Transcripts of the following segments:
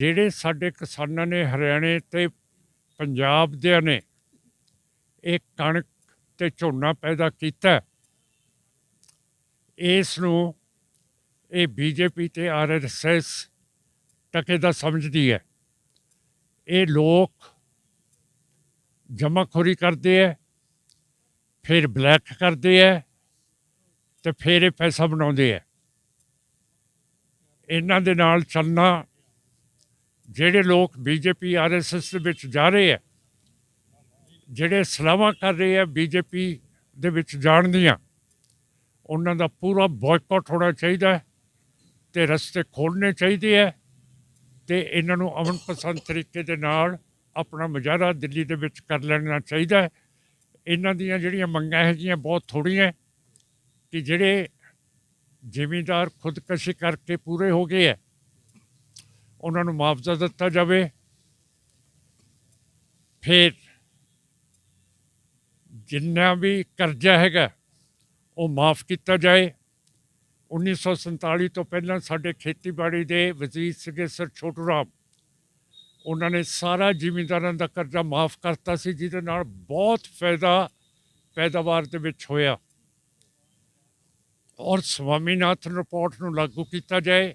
ਜਿਹੜੇ ਸਾਡੇ ਕਿਸਾਨਾਂ ਨੇ ਹਰਿਆਣੇ ਤੇ ਪੰਜਾਬ ਦੇ ਨੇ ਇਹ ਕਣਕ ਤੇ ਝੋਨਾ ਪੈਦਾ ਕੀਤਾ, ਇਸ ਨੂੰ ਇਹ ਬੀਜੇਪੀ ਤੇ ਆਰਐਸਐਸ ਟਕੇ ਦਾ ਸਮਝਦੀ ਹੈ। ਇਹ ਲੋਕ ਜਮਾਖੋਰੀ ਕਰਦੇ ਹੈ, ਫਿਰ ਬਲੈਕ ਕਰਦੇ ਹੈ ਤੇ ਫਿਰ ਇਹ ਪੈਸਾ ਬਣਾਉਂਦੇ ਹੈ। ਇਹਨਾਂ ਦੇ ਨਾਲ ਚੱਲਣਾ ਜਿਹੜੇ ਲੋਕ ਬੀਜੇਪੀ ਆਰਐਸਐਸ ਦੇ ਵਿੱਚ ਜਾ ਰਹੇ ਹੈ ਜਿਹੜੇ ਸਲਾਹਾਂ ਕਰ ਰਹੇ ਹੈ ਬੀਜੇਪੀ ਦੇ ਵਿੱਚ ਜਾਣ ਦੀਆਂ, ਉਹਨਾਂ ਦਾ ਪੂਰਾ ਬਾਇਕਾਟ ਹੋਣਾ ਚਾਹੀਦਾ ਹੈ ਤੇ ਰਸਤੇ ਖੋਲ੍ਹਣੇ ਚਾਹੀਦੇ ਹੈ ਤੇ ਇਹਨਾਂ ਨੂੰ ਅਮਨ ਪਸੰਦ ਤਰੀਕੇ ਦੇ ਨਾਲ ਆਪਣਾ ਮੁਜ਼ਾਹਰਾ ਦਿੱਲੀ ਦੇ ਵਿੱਚ ਕਰ ਲੈਣਾ ਚਾਹੀਦਾ ਹੈ। ਇਹਨਾਂ ਦੀਆਂ ਜਿਹੜੀਆਂ ਮੰਗਾਂ ਹੈਗੀਆਂ ਬਹੁਤ ਥੋੜ੍ਹੀਆਂ ਕਿ ਜਿਹੜੇ ਜ਼ਿਮੀਂਦਾਰ ਖੁਦਕਸ਼ੀ ਕਰਕੇ ਪੂਰੇ ਹੋ ਗਏ ਹੈ ਉਹਨਾਂ ਨੂੰ ਮੁਆਵਜ਼ਾ ਦਿੱਤਾ ਜਾਵੇ। ਫਿਰ ਜਿੰਨਾ ਵੀ ਕਰਜ਼ਾ ਹੈਗਾ, ਉਹ ਮਾਫ ਕੀਤਾ ਜਾਏ। 1947 ਤੋਂ ਪਹਿਲਾਂ ਸਾਡੇ ਖੇਤੀਬਾੜੀ ਦੇ ਵਜ਼ੀਰ ਸੀਗੇ ਸਰ ਛੋਟੂ ਰਾਮ। ਉਹਨਾਂ ਨੇ ਸਾਰਾ ਜ਼ਿਮੀਂਦਾਰਾਂ ਦਾ ਕਰਜ਼ਾ ਮਾਫ ਕਰਤਾ ਸੀ, ਜਿਹਦੇ ਨਾਲ ਬਹੁਤ ਫਾਇਦਾ ਪੈਦਾਵਾਰ ਦੇ ਵਿੱਚ ਹੋਇਆ। ਔਰ ਸਵਾਮੀਨਾਥਨ ਰਿਪੋਰਟ ਨੂੰ ਲਾਗੂ ਕੀਤਾ ਜਾਏ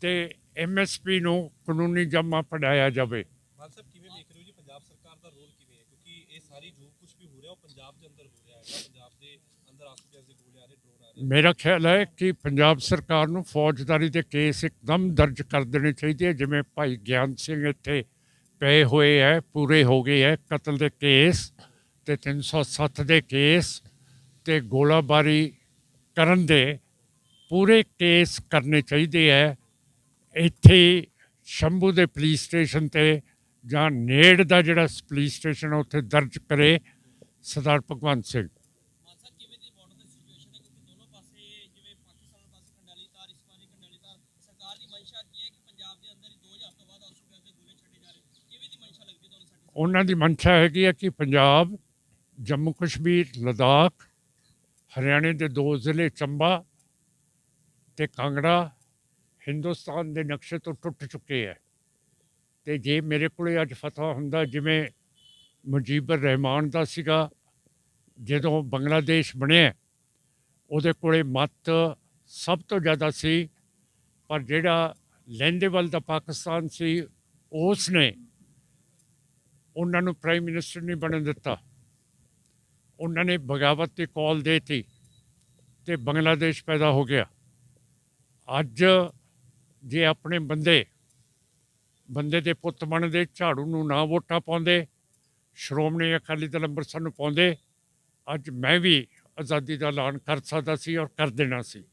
ਤੇ ਐਮਐਸਪੀ ਨੂੰ ਕਾਨੂੰਨੀ ਜਮਾ ਪੜਾਇਆ ਜਾਵੇ। ਮਾਨ ਸਾਹਿਬ ਕਿਵੇਂ ਵੇਖ ਰਹੇ ਹੋ ਜੀ? ਪੰਜਾਬ ਸਰਕਾਰ ਦਾ ਰੋਲ ਕਿਵੇਂ ਹੈ? ਕਿਉਂਕਿ ਇਹ ਸਾਰੀ ਜੋ ਕੁਝ ਵੀ ਹੋ ਰਿਹਾ ਉਹ ਪੰਜਾਬ ਦੇ ਅੰਦਰ ਹੋ ਰਿਹਾ ਹੈ ਪੰਜਾਬ ਦੇ ਅੰਦਰ ਆਸਟ੍ਰੇਲੀਆ ਦੇ ਗੋਲੇ ਆ ਰਹੇ ਡਰੋਨ ਆ ਰਹੇ। ਮੇਰਾ ਖਿਆਲ ਹੈ ਕਿ ਪੰਜਾਬ ਸਰਕਾਰ ਨੂੰ ਫੌਜਦਾਰੀ ਦੇ ਕੇਸ ਇੱਕਦਮ ਦਰਜ ਕਰ ਦੇਣੇ ਚਾਹੀਦੇ ਹੈ ਜਿਵੇਂ ਭਾਈ ਗਿਆਨ ਸਿੰਘ ਇੱਥੇ ਪਏ ਹੋਏ ਹੈ ਪੂਰੇ ਹੋ ਗਏ ਹੈ ਕਤਲ ਦੇ ਕੇਸ ਤੇ 307 ਦੇ ਕੇਸ ਤੇ ਗੋਲਾਬਾਰੀ ਕਰਨ ਦੇ ਪੂਰੇ ਕੇਸ ਕਰਨੇ ਚਾਹੀਦੇ ਹੈ। ਇੱਥੇ ਸ਼ੰਭੂ ਦੇ ਪੁਲਿਸ ਸਟੇਸ਼ਨ ਤੇ ਜਾਂ ਨੇੜ ਦਾ ਜਿਹੜਾ ਪੁਲਿਸ ਸਟੇਸ਼ਨ ਉੱਥੇ ਦਰਜ ਕਰੇ ਸਰਦਾਰ ਭਗਵੰਤ ਸਿੰਘ। ਮਾਨਸਾ ਕਿਵੇਂ ਦੀ ਬਾਰਡਰ ਦੀ ਸਿਚੁਏਸ਼ਨ ਹੈ? ਕਿਉਂਕਿ ਦੋਨੋਂ ਪਾਸੇ ਜਿਵੇਂ ਪਾਕਿਸਤਾਨ ਪਾਸੇ ਕੰਡਾਲੀ ਤਾਰ ਇਸ ਪਾਸੇ ਕੰਡਾਲੀ ਤਾਰ ਸਰਕਾਰ ਦੀ ਮਨਸ਼ਾ ਕੀ ਹੈ ਕਿ ਪੰਜਾਬ ਦੇ ਅੰਦਰ ਹੀ 2000 ਤੋਂ ਬਾਅਦ ਆਸੂ ਦੇ ਗੋਲੇ ਛੱਡੇ ਜਾ ਰਹੇ? ਕਿਵੇਂ ਦੀ ਮਨਸ਼ਾ ਲੱਗਦੀ ਤੁਹਾਨੂੰ ਸਾਡੀ ਉਹਨਾਂ ਦੀ ਮਨਸ਼ਾ ਹੈਗੀ ਹੈ ਕਿ ਪੰਜਾਬ ਜੰਮੂ ਕਸ਼ਮੀਰ ਲਦਾਖ ਹਰਿਆਣੇ ਦੇ ਦੋ ਜ਼ਿਲ੍ਹੇ ਚੰਬਾ ਤੇ ਕਾਂਗੜਾ ਹਿੰਦੁਸਤਾਨ ਦੇ ਨਕਸ਼ੇ ਤੋਂ ਟੁੱਟ ਚੁੱਕੇ ਹੈ। ਤੇ ਜੇ ਮੇਰੇ ਕੋਲੇ ਅੱਜ ਫਤਵਾ ਹੁੰਦਾ, ਜਿਵੇਂ ਮੁਜੀਬਰ ਰਹਿਮਾਨ ਦਾ ਸੀਗਾ, ਜਦੋਂ ਬੰਗਲਾਦੇਸ਼ ਬਣਿਆ, ਉਹਦੇ ਕੋਲੇ ਮਤ ਸਭ ਤੋਂ ਜ਼ਿਆਦਾ ਸੀ, ਪਰ ਜਿਹੜਾ ਲੈਂਦੇ ਦਾ ਪਾਕਿਸਤਾਨ ਸੀ ਉਸ ਨੇ ਉਹਨਾਂ ਨੂੰ ਪ੍ਰਾਈਮ ਮਿਨਿਸਟਰ ਨਹੀਂ ਬਣਨ ਦਿੱਤਾ। ਉਹਨਾਂ ਨੇ ਬਗਾਵਤ ਦੀ ਕਾਲ ਦੇਤੀ ਤੇ ਬੰਗਲਾਦੇਸ਼ ਪੈਦਾ ਹੋ ਗਿਆ। ਅੱਜ ਜੇ ਆਪਣੇ ਬੰਦੇ ਬੰਦੇ ਦੇ ਪੁੱਤ ਬਣਦੇ ਝਾੜੂ ਨੂੰ ਨਾ ਵੋਟਾਂ ਪਾਉਂਦੇ ਸ਼੍ਰੋਮਣੀ ਅਕਾਲੀ ਦਲ ਅੰਮ੍ਰਿਤਸਰ ਨੂੰ ਪਾਉਂਦੇ ਅੱਜ ਮੈਂ ਵੀ ਆਜ਼ਾਦੀ ਦਾ ਐਲਾਨ ਕਰ ਸਕਦਾ ਸੀ ਔਰ ਕਰ ਦੇਣਾ ਸੀ।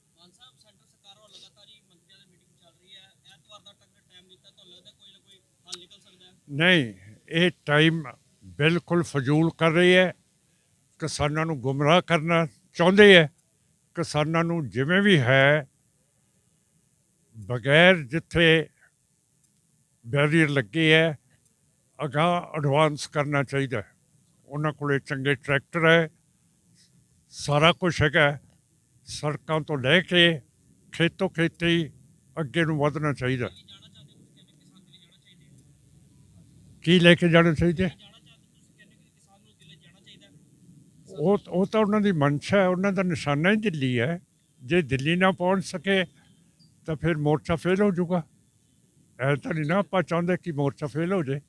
ਨਹੀਂ ਇਹ ਟਾਈਮ ਬਿਲਕੁਲ ਫਜ਼ੂਲ ਕਰ ਰਹੀ ਹੈ। ਕਿਸਾਨਾਂ ਨੂੰ ਗੁੰਮਰਾਹ ਕਰਨਾ ਚਾਹੁੰਦੇ ਹੈ। ਕਿਸਾਨਾਂ ਨੂੰ ਜਿਵੇਂ ਵੀ ਹੈ ਬਗੈਰ ਜਿੱਥੇ ਬੈਰੀਅਰ ਲੱਗੇ ਹੈ, ਅਗਾਂਹ ਐਡਵਾਂਸ ਕਰਨਾ ਚਾਹੀਦਾ ਹੈ। ਉਹਨਾਂ ਕੋਲੇ ਚੰਗੇ ਟਰੈਕਟਰ ਹੈ, ਸਾਰਾ ਕੁਝ ਹੈਗਾ ਸੜਕਾਂ ਤੋਂ ਲੈ ਕੇ ਖੇਤੋਂ ਖੇਤੀ ਅੱਗੇ ਨੂੰ ਵਧਣਾ ਚਾਹੀਦਾ ਕੀ ਲੈ ਕੇ ਜਾਣਾ ਚਾਹੀਦਾ ਉਹ ਉਹ ਤਾਂ ਉਹਨਾਂ ਦੀ ਮਨਸ਼ਾ ਹੈ, ਉਹਨਾਂ ਦਾ ਨਿਸ਼ਾਨਾ ਹੀ ਦਿੱਲੀ ਹੈ। ਜੇ ਦਿੱਲੀ ਨਾ ਪਹੁੰਚ ਸਕੇ ਤਾਂ ਫਿਰ ਮੋਰਚਾ ਫੇਲ ਹੋ ਜਾਊਗਾ। ਐ ਤਾਂ ਨਹੀਂ ਨਾ ਆਪਾਂ ਚਾਹੁੰਦੇ ਕਿ ਮੋਰਚਾ ਫੇਲ ਹੋ ਜਾਏ।